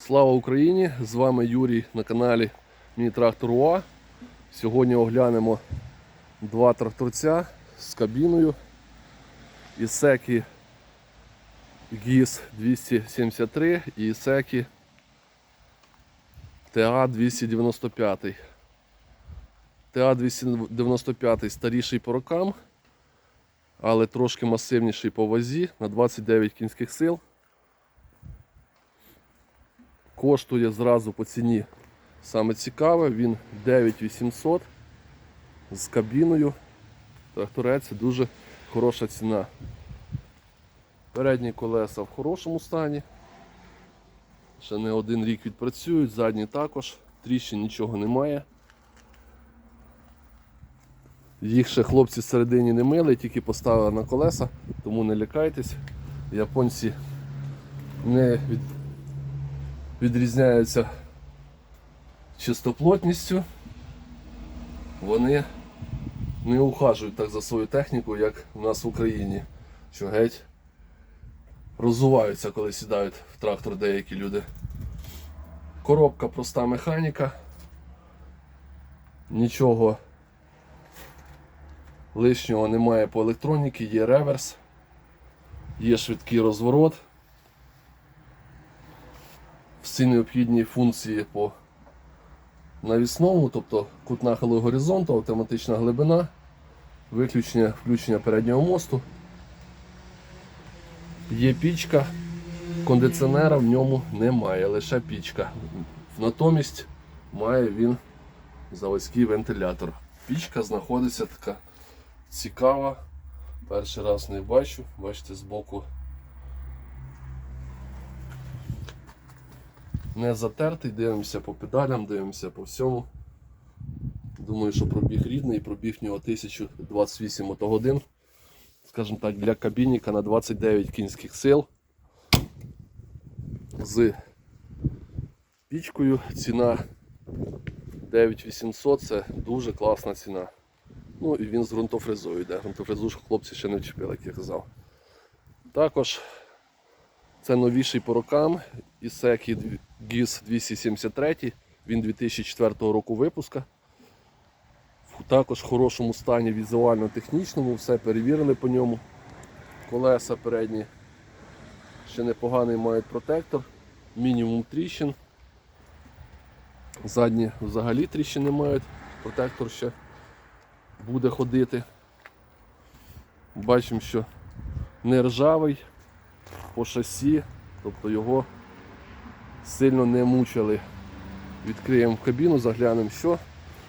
Слава Україні! З вами Юрій на каналі Міні-Трактор УА. Сьогодні оглянемо два тракторця з кабіною Ісекі ГІС 273 і Ісекі ТА 295. ТА 295 старіший по рокам, але трошки масивніший по вазі на 29 кінських сил. Коштує зразу по ціні саме цікаве, він 9800 з кабіною. Тракторець дуже хороша ціна. Передні колеса в хорошому стані. Ще не один рік відпрацюють, задні також, тріщин нічого немає. Їх ще хлопці всередині не мили, тільки поставили на колеса, тому не лякайтесь. Японці не від відрізняються чистоплотністю, вони не ухажують так за свою техніку, як у нас в Україні, що геть розуваються, коли сідають в трактор деякі люди. Коробка проста механіка, нічого лишнього немає по електроніці, є реверс, є швидкий розворот всі необхідні функції по навісному, тобто кут нахилу горизонту, автоматична глибина, виключення включення переднього мосту. Є пічка, кондиціонера в ньому немає, лише пічка. Натомість має він заводський вентилятор. Пічка знаходиться така цікава. Перший раз не бачу, бачите, збоку не затертий, дивимося по педалям, дивимося по всьому. Думаю, що пробіг рідний, пробіг нього 1028 мотогодин. Скажімо так, для кабініка на 29 кінських сил. З пічкою ціна 9800 це дуже класна ціна. Ну і він з ґрунтофрезою йде. Ґрунтофрезу ж хлопці ще не вчепили, як я казав. Також це новіший по рокам Ісекі GIS 273, він 2004 року випуска. Також в хорошому стані візуально-технічному, все перевірили по ньому. Колеса передні ще непоганий мають протектор, мінімум тріщин. Задні взагалі тріщин не мають, протектор ще буде ходити. Бачимо, що не ржавий по шасі, тобто його сильно не мучили. Відкриємо кабіну, заглянемо, що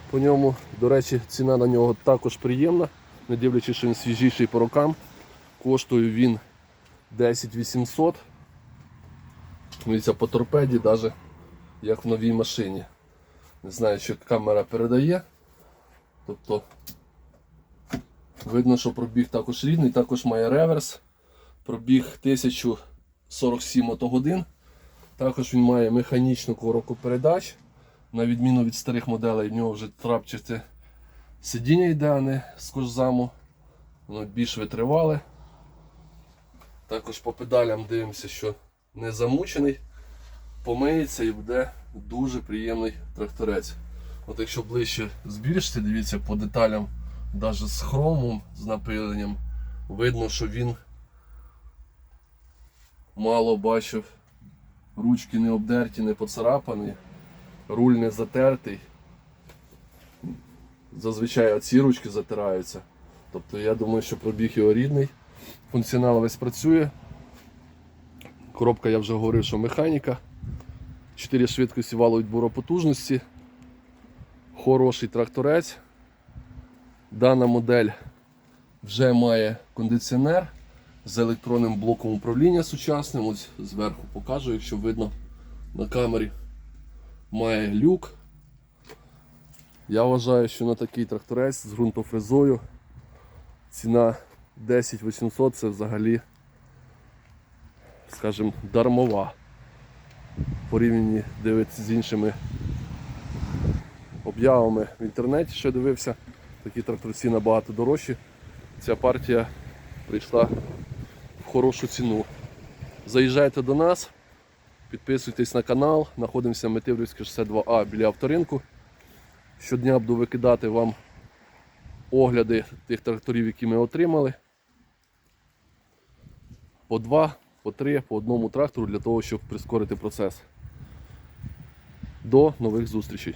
по ньому. До речі, ціна на нього також приємна, не дивлячись, що він свіжіший по рокам. Коштує він 10 800. Дивіться, по торпеді, навіть як в новій машині. Не знаю, чи камера передає. Тобто видно, що пробіг також рідний, також має реверс. Пробіг 1047 мотогодин. Також він має механічну коробку передач. На відміну від старих моделей, в нього вже трапчасте сидіння йде, а не з кожзаму. Воно більш витривале. Також по педалям дивимося, що не замучений, помиється і буде дуже приємний тракторець. От якщо ближче збільшити, дивіться по деталям, навіть з хромом, з напиленням, видно, що він мало бачив, ручки не обдерті, не поцарапані, руль не затертий. Зазвичай оці ручки затираються. Тобто я думаю, що пробіг його рідний. Функціонал весь працює. Коробка, я вже говорив, що механіка. 4 швидкості валу відбору потужності. Хороший тракторець. Дана модель вже має кондиціонер з електронним блоком управління сучасним. Ось зверху покажу, якщо видно на камері. Має люк. Я вважаю, що на такий тракторець з ґрунтофрезою ціна 10 800 це взагалі, скажімо, дармова. Порівняні дивитися з іншими об'явами в інтернеті, що дивився, такі тракторці набагато дорожчі. Ця партія прийшла хорошу ціну. Заїжджайте до нас, Підписуйтесь на канал, знаходимося Метиврівське 62А біля авторинку. Щодня буду викидати вам огляди тих тракторів, які ми отримали. По два, по три, по одному трактору для того, щоб прискорити процес. До нових зустрічей!